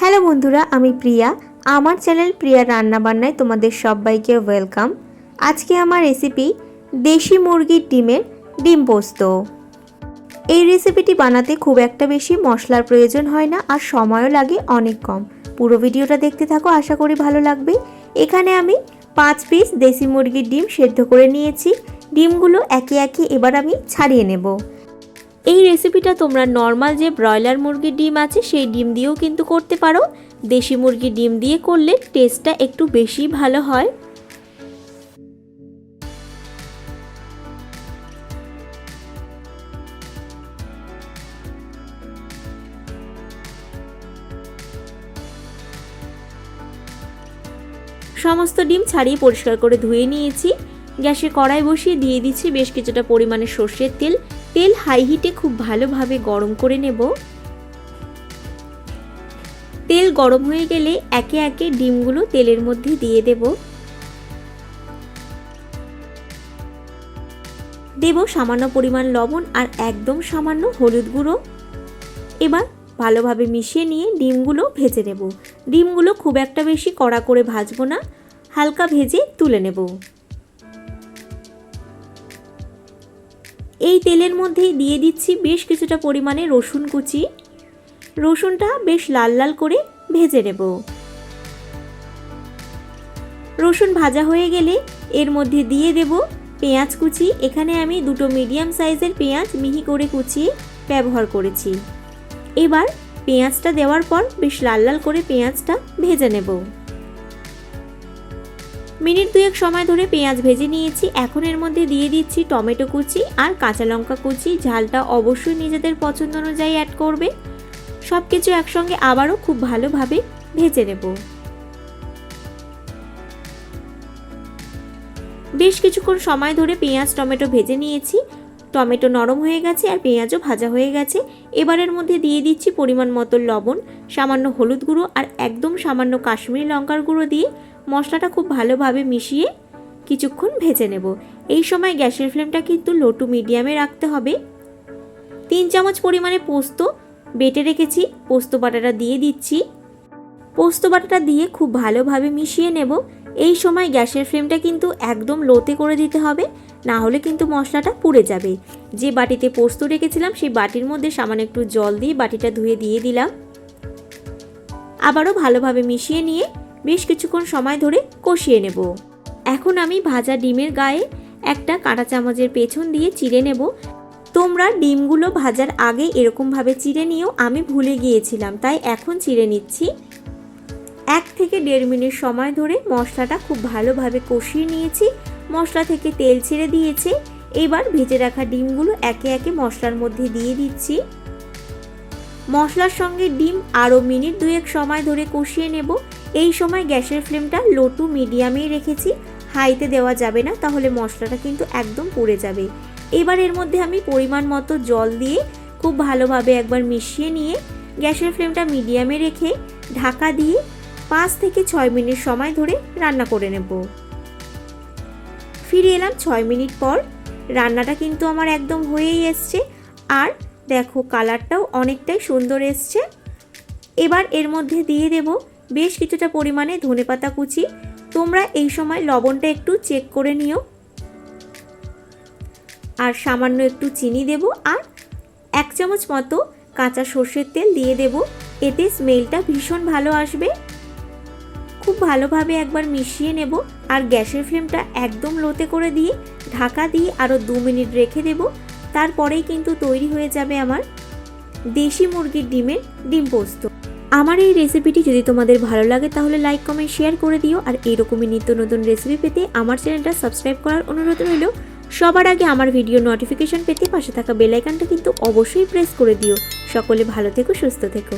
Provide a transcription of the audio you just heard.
Hello বন্ধুরা, আমি প্রিয়া। আমার চ্যানেল প্রিয়া রান্নাবান্নায় তোমাদের সবাইকে ওয়েলকাম। আজকে আমার রেসিপি দেশি মুরগির ডিমের ডিম পোস্ত। এই রেসিপিটি বানাতে খুব একটা বেশি মশলার প্রয়োজন হয় না আর সময়ও লাগে অনেক কম। পুরো ভিডিওটা দেখতে থাকো, আশা করি ভালো লাগবে। এখানে আমি পাঁচ পিস দেশি মুরগির ডিম সেদ্ধ করে নিয়েছি। ডিমগুলো একে একে এবার আমি ছাড়িয়ে নেব। এই রেসিপিটা তোমরা নর্মাল যে ব্রয়লার মুরগির ডিম আছে, সেই ডিম দিয়েও কিন্তু করতে পারো। দেশি মুরগির ডিম দিয়ে করলে টেস্টটা একটু বেশি ভালো হয়। সমস্ত ডিম ছাড়িয়ে পরিষ্কার করে ধুয়ে নিয়েছি। গ্যাসে কড়াই বসিয়ে দিয়ে দিচ্ছি বেশ কিছুটা পরিমাণে সর্ষের তেল। তেল হাই হিটে খুব ভালোভাবে গরম করে নেব। তেল গরম হয়ে গেলে একে একে ডিমগুলো তেলের মধ্যে দিয়ে দেব। দেব সামান্য পরিমাণ লবণ আর একদম সামান্য হলুদ গুঁড়ো। এবার ভালোভাবে মিশিয়ে নিয়ে ডিমগুলো ভেজে নেব। ডিমগুলো খুব একটা বেশি কড়া করে ভাজবো না, হালকা ভেজে তুলে নেব। এই তেলের মধ্যেই দিয়ে দিচ্ছি বেশ কিছুটা পরিমাণে রসুন কুচি। রসুনটা বেশ লাল লাল করে ভেজে নেব। রসুন ভাজা হয়ে গেলে এর মধ্যে দিয়ে দেব পেঁয়াজ কুচি। এখানে আমি দুটো মিডিয়াম সাইজের পেঁয়াজ মিহি করে কুচিয়ে ব্যবহার করেছি। এবার পেঁয়াজটা দেওয়ার পর বেশ লাল লাল করে পেঁয়াজটা ভেজে নেব। মিনিট দুয়েক সময় ধরে পেঁয়াজ ভেজে নিয়েছি। এখন এর মধ্যে দিয়ে দিচ্ছি টমেটো কুচি আর কাঁচা লঙ্কা কুচি। ঝালটা অবশ্যই নিজেদের পছন্দ অনুযায়ী অ্যাড করবে। সব কিছু একসঙ্গে আবারও খুব ভালোভাবে ভেজে নেব। বেশ কিছুক্ষণ সময় ধরে পেঁয়াজ, টমেটো ভেজে নিয়েছি। টমেটো নরম হয়ে গেছে আর পেঁয়াজও ভাজা হয়ে গেছে। এবারের মধ্যে দিয়ে দিচ্ছি পরিমাণ মতো লবণ, সামান্য হলুদ গুঁড়ো আর একদম সামান্য কাশ্মীরি লঙ্কার গুঁড়ো দিয়ে মশলাটা খুব ভালোভাবে মিশিয়ে কিছুক্ষণ ভেজে নেব। এই সময় গ্যাসের ফ্লেমটা কিন্তু লো টু মিডিয়ামে রাখতে হবে। তিন চামচ পরিমাণে পোস্ত, বেটে রেখেছি, পোস্ত বাটাটা দিয়ে দিচ্ছি। পোস্ত বাটাটা দিয়ে খুব ভালোভাবে মিশিয়ে নেব। এই সময় গ্যাসের ফ্লেমটা কিন্তু একদম লোতে করে দিতে হবে, না হলে কিন্তু মশলাটা পুড়ে যাবে। যে বাটিতে পোস্ত রেখেছিলাম, সেই বাটির মধ্যে সামান্য একটু জল দিয়ে বাটিটা ধুয়ে দিয়ে দিলাম। আবারও ভালোভাবে মিশিয়ে নিয়ে বেশ কিছুক্ষণ সময় ধরে কষিয়ে নেব। এখন আমি ভাজা ডিমের গায়ে একটা কাঁটা চামচের পেছন দিয়ে চিড়ে নেব। তোমরা ডিমগুলো ভাজার আগে এরকমভাবে চিড়ে নিয়েও আমি ভুলে গিয়েছিলাম, তাই এখন চিড়ে নিচ্ছি। এক থেকে দেড় মিনিট সময় ধরে মশলাটা খুব ভালোভাবে কষিয়ে নিয়েছি, মশলা থেকে তেল ছেড়ে দিয়েছে। এবার ভেজে রাখা ডিমগুলো একে একে মশলার মধ্যে দিয়ে দিচ্ছি। মশলার সঙ্গে ডিম আরও মিনিট দুয়েক সময় ধরে কষিয়ে নেব। এই সময় গ্যাসের ফ্লেমটা লো টু মিডিয়ামেই রেখেছি। হাইতে দেওয়া যাবে না, তাহলে মশলাটা কিন্তু একদম পুড়ে যাবে। এবার এর মধ্যে আমি পরিমাণ মতো জল দিয়ে খুব ভালোভাবে একবার মিশিয়ে নিয়ে গ্যাসের ফ্লেমটা মিডিয়ামে রেখে ঢাকা দিয়ে পাঁচ থেকে ছয় মিনিট সময় ধরে রান্না করে নেব। ফিরে এলাম ছয় মিনিট পর। রান্নাটা কিন্তু আমার একদম হয়েই এসছে। আর দেখো কালারটাও অনেকটাই সুন্দর এসছে। এবার এর মধ্যে দিয়ে দেব বেশ কিছুটা পরিমাণে ধনেপাতা কুচি। তোমরা এই সময় লবণটা একটু চেক করে নিও। আর সামান্য একটু চিনি দেব আর এক চামচ মতো কাঁচা সর্ষের তেল দিয়ে দেব। এতে স্মেলটা ভীষণ ভালো আসবে। খুব ভালোভাবে একবার মিশিয়ে নেব আর গ্যাসের ফ্লেমটা একদম লোতে করে দিয়ে ঢাকা দিয়ে আরও দু মিনিট রেখে দেব। তারপরেই কিন্তু তৈরি হয়ে যাবে আমার দেশি মুরগির ডিমের ডিম পোস্ত। আমার এই রেসিপিটি যদি তোমাদের ভালো লাগে, তাহলে লাইক কমেন্ট শেয়ার করে দিও। আর এরকমই নিত্য নতুন রেসিপি পেতে আমার চ্যানেলটা সাবস্ক্রাইব করার অনুরোধ রইল। সবার আগে আমার ভিডিও নোটিফিকেশন পেতে পাশে থাকা বেলাইকানটা কিন্তু অবশ্যই প্রেস করে দিও। সকলে ভালো থেকো, সুস্থ থেকো।